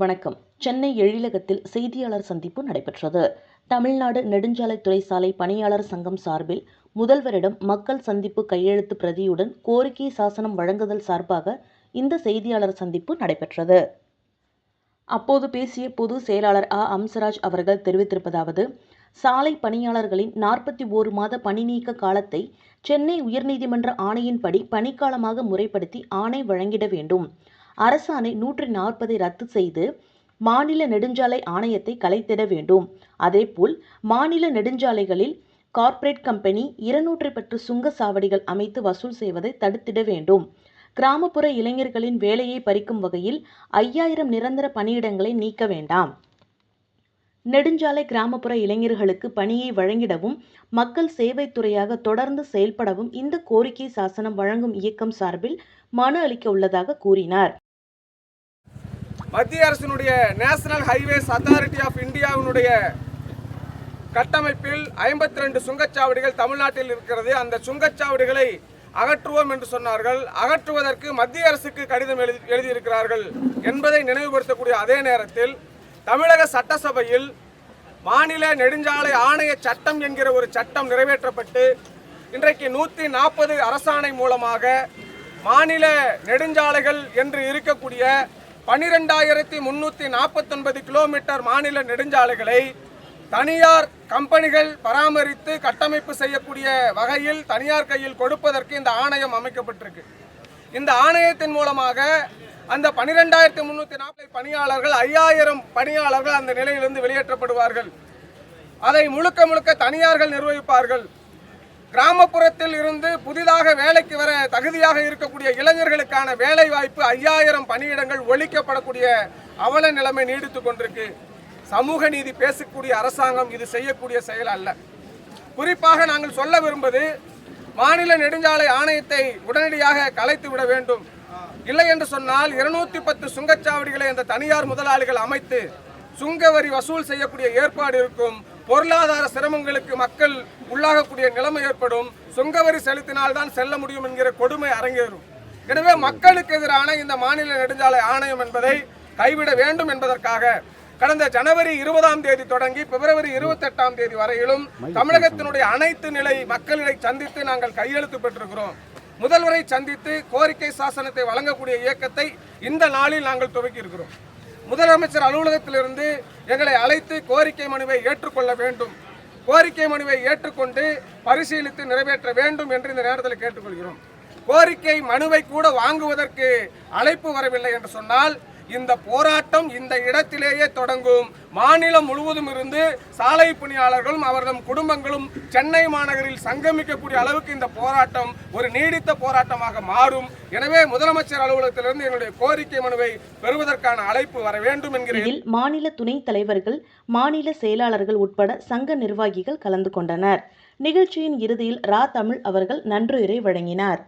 வணக்கம். சென்னை எழிலகத்தில் செய்தியாளர் சந்திப்பு நடைபெற்றது. தமிழ்நாடு நெடுஞ்சாலைத்துறை சாலை பணியாளர் சங்கம் சார்பில் முதல்வரிடம் மக்கள் சந்திப்பு கையெழுத்து பிரதியுடன் கோரிக்கை சாசனம் வழங்குதல் சார்பாக இந்த செய்தியாளர் சந்திப்பு நடைபெற்றது. அப்போது பேசிய பொது செயலாளர் ஆ. அம்சராஜ் அவர்கள் தெரிவித்திருப்பதாவது சாலை பணியாளர்களின் நாற்பத்தி ஓரு மாத பணி நீக்க காலத்தை சென்னை உயர்நீதிமன்ற ஆணையின்படி பணிக்காலமாக முறைப்படுத்தி ஆணை வழங்கிட வேண்டும். அரசாணை நூற்றி நாற்பதை ரத்து செய்து மாநில நெடுஞ்சாலை ஆணையத்தை கலைத்திட வேண்டும். அதேபோல் மாநில நெடுஞ்சாலைகளில் கார்ப்பரேட் கம்பெனி இருநூற்றி பத்து சுங்க சாவடிகள் அமைத்து வசூல் செய்வதை தடுத்திட வேண்டும். கிராமப்புற இளைஞர்களின் வேலையை பறிக்கும் வகையில் ஐயாயிரம் நிரந்தர பணியிடங்களை நீக்க வேண்டாம். நெடுஞ்சாலை கிராமப்புற இளைஞர்களுக்கு பணியை வழங்கிடவும் மக்கள் சேவைத்துறையாக தொடர்ந்து செயல்படவும் இந்த கோரிக்கை சாசனம் வழங்கும் இயக்கம் சார்பில் மனு அளிக்க உள்ளதாக கூறினார். மத்திய அரசினுடைய நேஷனல் ஹைவேஸ் அத்தாரிட்டி ஆஃப் இந்தியாவினுடைய கட்டமைப்பில் ஐம்பத்தி ரெண்டு சுங்கச்சாவடிகள் தமிழ்நாட்டில் இருக்கிறது. அந்த சுங்கச்சாவடிகளை அகற்றுவோம் என்று சொன்னார்கள். அகற்றுவதற்கு மத்திய அரசுக்கு கடிதம் எழுதி எழுதியிருக்கிறார்கள் என்பதை நினைவுபடுத்தக்கூடிய அதே நேரத்தில் தமிழக சட்டசபையில் மாநில நெடுஞ்சாலை ஆணைய சட்டம் என்கிற ஒரு சட்டம் நிறைவேற்றப்பட்டு இன்றைக்கு நூற்றி நாற்பது அரசாணை மூலமாக மாநில நெடுஞ்சாலைகள் என்று இருக்கக்கூடிய பனிரெண்டாயிரத்தி முன்னூற்றி நாற்பத்தொன்பது கிலோமீட்டர் மாநில நெடுஞ்சாலைகளை தனியார் கம்பெனிகள் பராமரித்து கட்டமைப்பு செய்யக்கூடிய வகையில் தனியார் கையில் கொடுப்பதற்கு இந்த ஆணையம் அமைக்கப்பட்டிருக்கு. இந்த ஆணையத்தின் மூலமாக அந்த பனிரெண்டாயிரத்தி முன்னூற்றி நாற்பது பணியாளர்கள் ஐயாயிரம் பணியாளர்கள் அந்த நிலையிலிருந்து வெளியேற்றப்படுவார்கள். அதை முழுக்க முழுக்க தனியார்கள் நிர்வகிப்பார்கள். கிராமப்புறத்தில் இருந்து புதிதாக வேலைக்கு வர தகுதியாக இருக்கக்கூடிய இளைஞர்களுக்கான வேலை வாய்ப்பு ஐயாயிரம் பணியிடங்கள் ஒழிக்கப்படக்கூடிய அவல நிலைமை நீடித்து கொண்டிருக்கு. சமூக நீதி பேசக்கூடிய அரசாங்கம் இது செய்யக்கூடிய செயல் அல்ல. குறிப்பாக நாங்கள் சொல்ல விரும்புவது மாநில நெடுஞ்சாலை ஆணையத்தை உடனடியாக கலைத்து விட வேண்டும். இல்லை என்று சொன்னால் இருநூத்தி பத்து சுங்கச்சாவடிகளை அந்த தனியார் முதலாளிகள் அமைத்து சுங்க வரி வசூல் செய்யக்கூடிய ஏற்பாடு இருக்கும். பொருளாதார சிரமங்களுக்கு மக்கள் உள்ளாகக்கூடிய நிலைமை ஏற்படும். சுங்க வரி செலுத்தினால்தான் செல்ல முடியும் என்கிற கொடுமை அரங்கேறும். எனவே மக்களுக்கு எதிரான இந்த மாநில நெடுஞ்சாலை ஆணையம் என்பதை கைவிட வேண்டும் என்பதற்காக கடந்த ஜனவரி இருபதாம் தேதி தொடங்கி பிப்ரவரி இருபத்தெட்டாம் தேதி வரையிலும் தமிழகத்தினுடைய அனைத்து நிலை மக்களை சந்தித்து நாங்கள் கையெழுத்து பெற்றிருக்கிறோம். முதல்வரை சந்தித்து கோரிக்கை சாசனத்தை வழங்கக்கூடிய இயக்கத்தை இந்த நாளில் நாங்கள் துவக்கி இருக்கிறோம். முதலமைச்சர் அலுவலகத்திலிருந்து எங்களை அழைத்து கோரிக்கை மனுவை ஏற்றுக்கொள்ள வேண்டும். கோரிக்கை மனுவை ஏற்றுக்கொண்டு பரிசீலித்து நிறைவேற்ற வேண்டும் என்று இந்த நேரத்தில் கேட்டுக்கொள்கிறோம். கோரிக்கை மனுவை கூட வாங்குவதற்கு அழைப்பு வரவில்லை என்று சொன்னால் இந்த போராட்டம் இந்த இடத்திலேயே தொடங்கும். மாநிலம் முழுவதும் இருந்து சாலை பணியாளர்களும் அவர்தம் குடும்பங்களும் சென்னை மாநகரில் சங்கமிக்கக்கூடிய அளவுக்கு இந்த போராட்டம் ஒரு நீடித்த போராட்டமாக மாறும். எனவே முதலமைச்சர் அலுவலகத்திலிருந்து எங்களுடைய கோரிக்கை மனுவை பெறுவதற்கான அழைப்பு வர வேண்டும் என்கிற மாநில துணைத் தலைவர்கள் மாநில செயலாளர்கள் உட்பட சங்க நிர்வாகிகள் கலந்து கொண்டனர். நிகழ்ச்சியின் இறுதியில் ரா தமிழ் அவர்கள் நன்றியுரை வழங்கினார்.